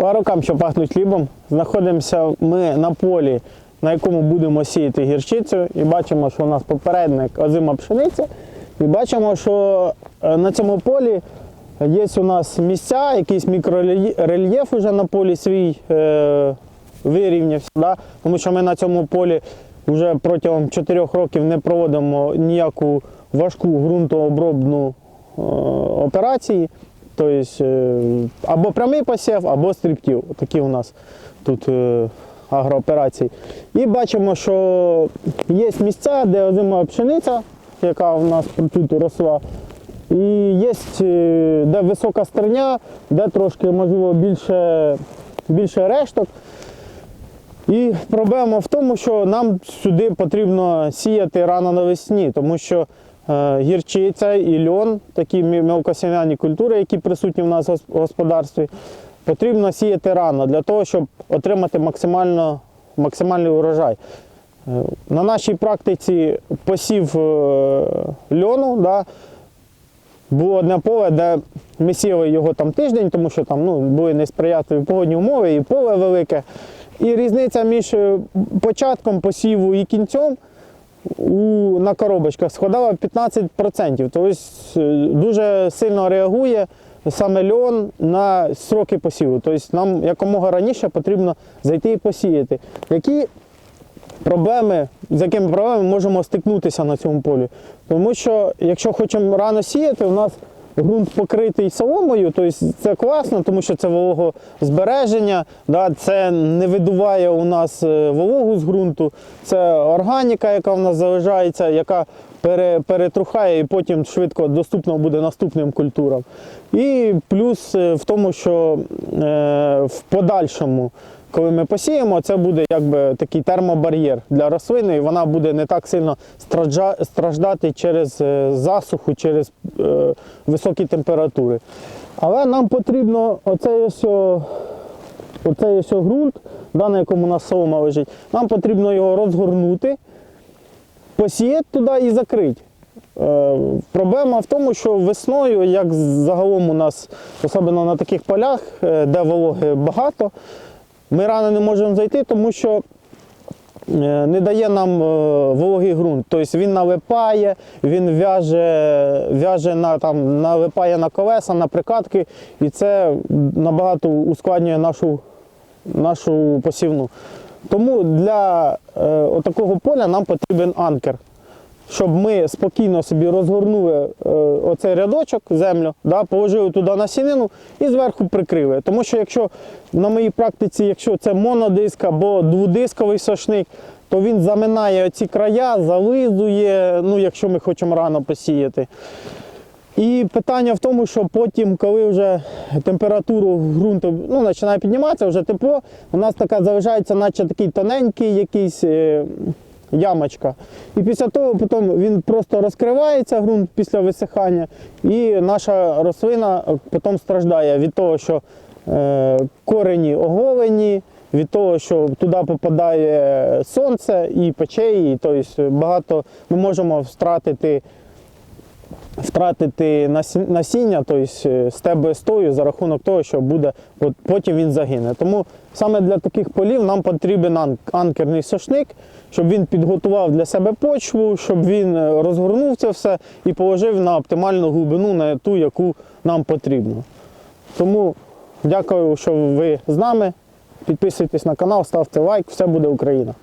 По рукам, що пахнуть хлібом, знаходимося ми на полі, на якому будемо сіяти гірчицю, і бачимо, що у нас попередник озима пшениця. І бачимо, що е, на цьому полі є у нас місця, якийсь мікрорельєф уже на полі свій е, вирівнявся. Да? Тому що ми на цьому полі вже протягом 4 років не проводимо ніяку важку ґрунтообробну е, операції. Тобто або прямий посів, або стрибків. Такі у нас тут е, агрооперації. І бачимо, що є місця, де озима пшениця, яка у нас тут росла. І є е, де висока стерня, де трошки можливо більше, більше решток. І проблема в тому, що нам сюди потрібно сіяти рано навесні, тому що гірчиця і льон, такі мелкосім'яні культури, які присутні в нас в господарстві, потрібно сіяти рано для того, щоб отримати максимально, максимальний урожай. Е, На нашій практиці посів е, льону, да, було одне поле, де ми сіяли його там тиждень, тому що там ну, були несприятливі погодні умови і поле велике. І різниця між е, початком посіву і кінцем у, на коробочках складала 15%. Тобто е, дуже сильно реагує саме льон на сроки посіву. Тобто нам якомога раніше потрібно зайти і посіяти. Які проблеми, з якими проблемами можемо стикнутися на цьому полі. Тому що якщо хочемо рано сіяти, у нас ґрунт покритий соломою, тобто це класно, тому що це вологозбереження, да, це не видуває у нас е, вологу з ґрунту, це органіка, яка в нас залишається, яка перетрухає і потім швидко доступна буде наступним культурам. І плюс е, в тому, що е, в подальшому коли ми посіємо, це буде якби такий термобар'єр для рослини, і вона буде не так сильно страждати через засуху, через високі температури. Але нам потрібно оцей ось, оцей ось ґрунт, на якому у нас солома лежить, нам потрібно його розгорнути, посіяти туди і закрити. Е, Проблема в тому, що весною, як загалом у нас, особливо на таких полях, е, де вологи багато, ми рано не можемо зайти, тому що е, не дає нам е, вологий ґрунт. Тобто він налипає, він в'яже, в'яже на, там, налипає на колеса, на прикатки, і це набагато ускладнює нашу, нашу посівну. Тому для е, такого поля нам потрібен анкер щоб ми спокійно собі розгорнули е, оцей рядочок, землю, да, положили туди насінину і зверху прикрили. Тому що якщо на моїй практиці, якщо це монодиск або двудисковий сошник, то він заминає оці края, зализує, ну, якщо ми хочемо рано посіяти. І питання в тому, що потім, коли вже температуру ґрунту ну, починає підніматися, вже тепло, у нас така залишається, наче такий тоненький якийсь е, ямочка. І після того потім він просто розкривається ґрунт після висихання, і наша рослина потім страждає від того, що е, корені оголені, від того, що туди попадає сонце і пече і тобто багато ми можемо втратити втратити насі- насіння, тобто стеби стою за рахунок того, що буде, от потім він загине. Тому саме для таких полів нам потрібен анкерний сошник, щоб він підготував для себе почву, щоб він е, розгорнув це все і положив на оптимальну глибину, на ту, яку нам потрібно. Тому дякую, що ви з нами. Підписуйтесь на канал, ставте лайк, все буде Україна.